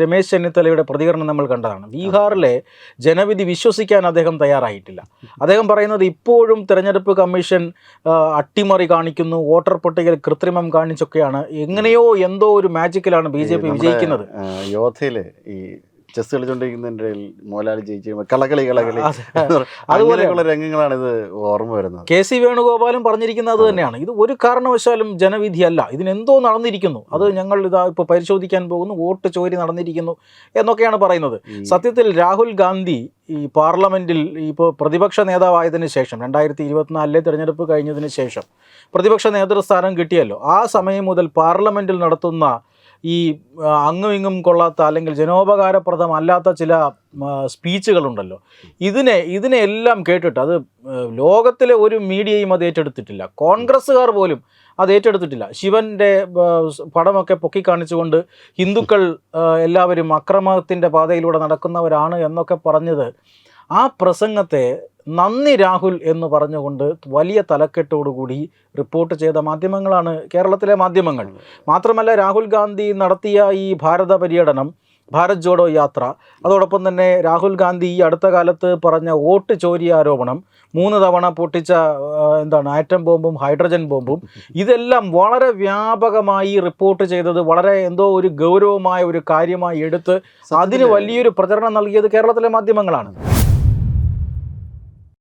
രമേശ് ചെന്നിത്തലയുടെ പ്രതികരണം നമ്മൾ കണ്ടതാണ്. ബീഹാറിലെ ജനവിധി വിശ്വസിക്കാൻ അദ്ദേഹം തയ്യാറായിട്ടില്ല. അദ്ദേഹം പറയുന്നത് ഇപ്പോഴും തെരഞ്ഞെടുപ്പ് കമ്മീഷൻ അട്ടിമറി കാണിക്കുന്നു വോട്ടർ പട്ടികയിൽ കൃത്രിമം കാണിച്ചൊക്കെയാണ്. എങ്ങനെയോ എന്തോ ഒരു മാജിക്കിലാണ് ബി ജെ പി വിജയിക്കുന്നത്. യോധയിലെ ഈ ചെസ് കളിച്ചോണ്ടിരിക്കുന്നതിന്റെ ഇടയിൽ മോലാലി ജയിച്ചു കഴിയുമ്പോൾ കളകളി കളകളി അതുപോലെയുള്ള രംഗങ്ങളാണ് ഇത് ഓർമ്മ വരുന്നത്. കെ സി വേണുഗോപാലും പറഞ്ഞിരിക്കുന്നത് അത് തന്നെയാണ്. ഇത് ഒരു കാരണവശാലും ജനവിധി അല്ല. ഇതിനെന്തോ നടന്നിരിക്കുന്നു. അത് ഞങ്ങൾ ഇതാ ഇപ്പോൾ പരിശോധിക്കാൻ പോകുന്നു. വോട്ട് ചോരി നടന്നിരിക്കുന്നു എന്നൊക്കെയാണ് പറയുന്നത്. സത്യത്തിൽ രാഹുൽ ഗാന്ധി ഈ പാർലമെന്റിൽ ഇപ്പോൾ പ്രതിപക്ഷ നേതാവായതിന് ശേഷം രണ്ടായിരത്തി ഇരുപത്തിനാലിലെ തിരഞ്ഞെടുപ്പ് കഴിഞ്ഞതിന് ശേഷം പ്രതിപക്ഷ നേതൃസ്ഥാനം കിട്ടിയല്ലോ. ആ സമയം മുതൽ പാർലമെന്റിൽ നടത്തുന്ന ഈ അങ്ങും ഇങ്ങും കൊള്ളാത്ത അല്ലെങ്കിൽ ജനോപകാരപ്രദമല്ലാത്ത ചില സ്പീച്ചുകളുണ്ടല്ലോ. ഇതിനെ ഇതിനെ എല്ലാം കേട്ടിട്ട് അത് ലോകത്തിലെ ഒരു മീഡിയയും അത് ഏറ്റെടുത്തിട്ടില്ല. കോൺഗ്രസ്സുകാർ പോലും അത് ഏറ്റെടുത്തിട്ടില്ല. ശിവന്റെ പടമൊക്കെ പൊക്കി കാണിച്ചുകൊണ്ട് ഹിന്ദുക്കൾ എല്ലാവരും അക്രമത്തിന്റെ പാതയിലൂടെ നടക്കുന്നവരാണ് എന്നൊക്കെ പറഞ്ഞത് ആ പ്രസംഗത്തെ നന്ദി രാഹുൽ എന്ന് പറഞ്ഞുകൊണ്ട് വലിയ തലക്കെട്ടോടുകൂടി റിപ്പോർട്ട് ചെയ്ത മാധ്യമങ്ങളാണ് കേരളത്തിലെ മാധ്യമങ്ങൾ. മാത്രമല്ല രാഹുൽ ഗാന്ധി നടത്തിയ ഈ ഭാരത പര്യടനം ഭാരത് ജോഡോ യാത്ര അതോടൊപ്പം തന്നെ രാഹുൽ ഗാന്ധി ഈ അടുത്ത കാലത്ത് പറഞ്ഞ വോട്ട് ചോരി ആരോപണം മൂന്ന് തവണ പൊട്ടിച്ച എന്താണ് ആറ്റം ബോംബും ഹൈഡ്രജൻ ബോംബും ഇതെല്ലാം വളരെ വ്യാപകമായി റിപ്പോർട്ട് ചെയ്തത് വളരെ എന്തോ ഒരു ഗൗരവമായ ഒരു കാര്യമായി എടുത്ത് അതിന് വലിയൊരു പ്രചരണം നൽകിയത് കേരളത്തിലെ മാധ്യമങ്ങളാണ്.